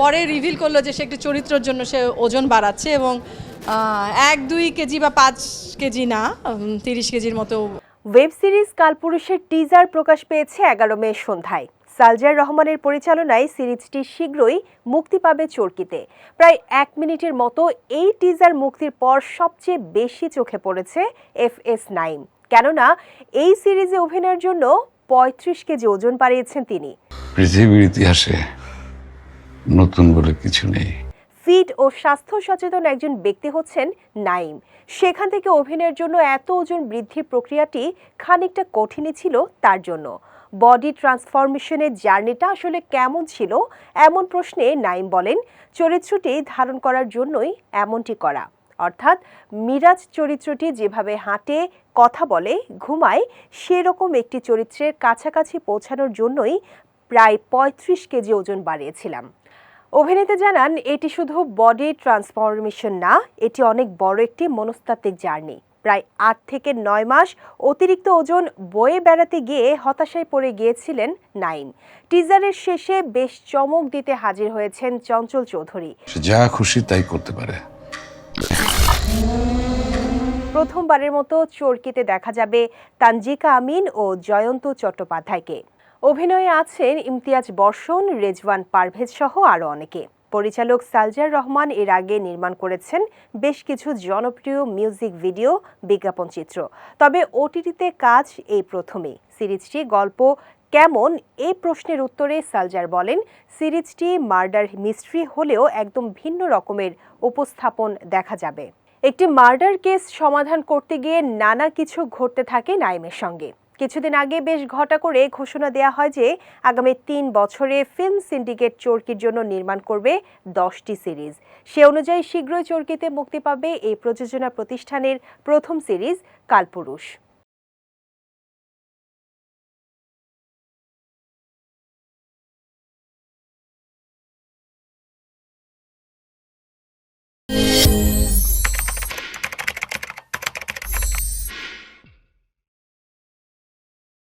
পরে রিভিল করল যে সে একটি চরিত্রের জন্য সে ওজন বাড়াচ্ছে এবং এক দুই কেজি বা পাঁচ কেজি না তিরিশ কেজির মতো। ওয়েব সিরিজ কালপুরুষের টিজার প্রকাশ পেয়েছে এগারো মে সন্ধ্যায়। সালজার রহমানের পরিচালনায় সিরিজটি শীঘ্রই মুক্তি পাবে চরকিতে। প্রায় এক মিনিটের মতো এই টিজার মুক্তির পর সবচেয়ে বেশি চোখে পড়েছে এফ এস নাইম কেননা এই সিরিজে অভিনয়ের জন্য পঁয়ত্রিশ কেজি ওজন বাড়িয়েছেন তিনি। পৃথিবীর ইতিহাসে নতুন বলে কিছু নেই। ফিট ও স্বাস্থ্য সচেতন একজন ব্যক্তি হচ্ছেন নাইম। সেখান থেকে অভিনয়ের জন্য এত ওজন বৃদ্ধির প্রক্রিয়াটি খানিকটা কঠিনই ছিল তার জন্য। বডি ট্রান্সফরমেশনের জার্নিটা আসলে কেমন ছিল, এমন প্রশ্নে নাইম বলেন, চরিত্রটি ধারণ করার জন্যই এমনটি করা। অর্থাৎ মিরাজ চরিত্রটি যেভাবে হাঁটে, কথা বলে, ঘুমায়, সেরকম একটি চরিত্রের কাছাকাছি পৌঁছানোর জন্যই প্রায় পঁয়ত্রিশ কেজি ওজন বাড়িয়েছিলাম। অভিনেতা জানান এটি শুধু বডি ট্রান্সফরমেশন না এটি অনেক বড় একটি মনস্তাত্ত্বিক জার্নি। প্রায় আট থেকে নয় মাস অতিরিক্ত ওজন বয়ে বেড়াতে গিয়ে হতাশায় পড়ে গিয়েছিলেন নাইম। টিজারের শেষে বেশ চমক দিতে হাজির হয়েছেন চঞ্চল চৌধুরী। যা খুশি তাই করতে পারে। প্রথমবারের মতো চরকিতে দেখা যাবে তানজিকা আমিন ও জয়ন্ত চট্টোপাধ্যায়কে। অভিনয়ে আছেন ইমতিয়াজ বর্ষণ, রেজওয়ান পারভেজ সহ আরও অনেকে। পরিচালক সালজার রহমান এর আগে নির্মাণ করেছেন বেশ কিছু জনপ্রিয় মিউজিক ভিডিও, বিজ্ঞাপন চিত্র। তবে ওটিটিতে কাজ এই প্রথমেই। সিরিজটি গল্প কেমন এই প্রশ্নের উত্তরে সালজার বলেন, সিরিজটি মার্ডার মিস্ট্রি হলেও একদম ভিন্ন রকমের উপস্থাপন দেখা যাবে। একটি মার্ডার কেস সমাধান করতে গিয়ে নানা কিছু ঘটতে থাকে নাইমের সঙ্গে। কিছুদিন আগে বেশ ঘটা করে ঘোষণা দেয়া হয় যে আগামী তিন বছরে ফিল্ম সিন্ডিকেট চরকির জন্য নির্মাণ করবে দশটি সিরিজ। সে অনুযায়ী শীঘ্রই চরকিতে মুক্তি পাবে এই প্রযোজনা প্রতিষ্ঠানের প্রথম সিরিজ, কালপুরুষ।